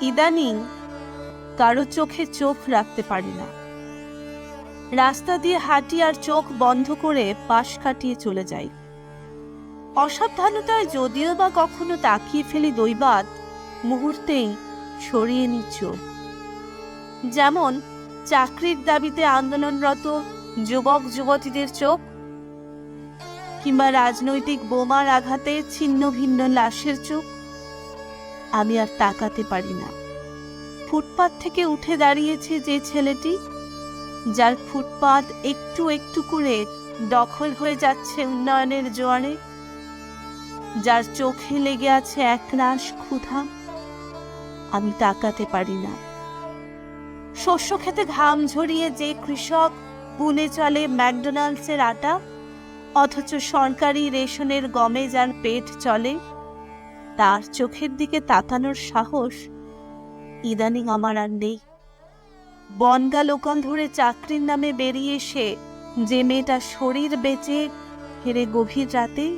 ইদানিং কারও চোখে চোখ রাখতে পারি না। রাস্তা দিয়ে হাঁটি আর চোখ বন্ধ করে পাশ কাটিয়ে চলে যাই। অসাবধানতায় যদিও বা কখনো তাকিয়ে ফেলি দৈবাত মুহূর্তেই সরিয়ে নি চোখ। যেমন, চাকরির দাবিতে আন্দোলনরত যুবক, যুবতীদের চোখ, কিংবা রাজনৈতিক বোমার আঘাতে ছিন্ন ভিন্ন লাশের চোখ। আমি আর তাকাতে পারি না। ফুটপাত থেকে উঠে দাঁড়িয়েছে যে ছেলেটি, যার ফুটপাত একটু একটু করে দখল হয়ে যাচ্ছে উন্নয়নের জোয়ারে, যার চোখে লেগে আছে একরাশ ক্ষুধা। আমি তাকাতে পারি না। শস্য খেতে ঘাম ঝরিয়ে যে কৃষক বুনে চলে ম্যাকডোনাল্ডসের আটা, অথচ সরকারি রেশনের গমে যার পেট চলে তার চোখের দিকে তাকানোর সাহস ইদানিং আমার আর নেই। বনগা লোকাল ধরে চাকরির নামে বেরিয়ে এসে যে মেয়েটা শরীর বেঁচে হেরে গভীর রাতে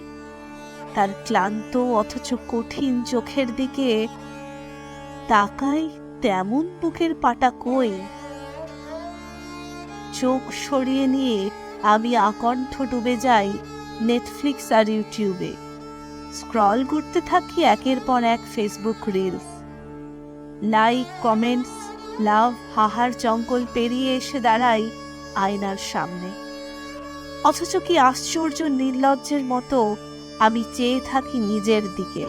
তার ক্লান্ত অথচ কঠিন চোখের দিকে তাকাই তেমন বুকের পাটা কই? চোখ সরিয়ে নিয়ে আমি আকণ্ঠ ডুবে যাই নেটফ্লিক্স আর ইউটিউবে। স্ক্রল করতে থাকি একের পর এক Facebook reels like comments love হাহার জঙ্গল পেরিয়ে এসে দাঁড়াই আয়নার সামনে। অথচ কি আশ্চর্য নির্লজ্জের মতো আমি চেয়ে থাকি নিজের দিকে।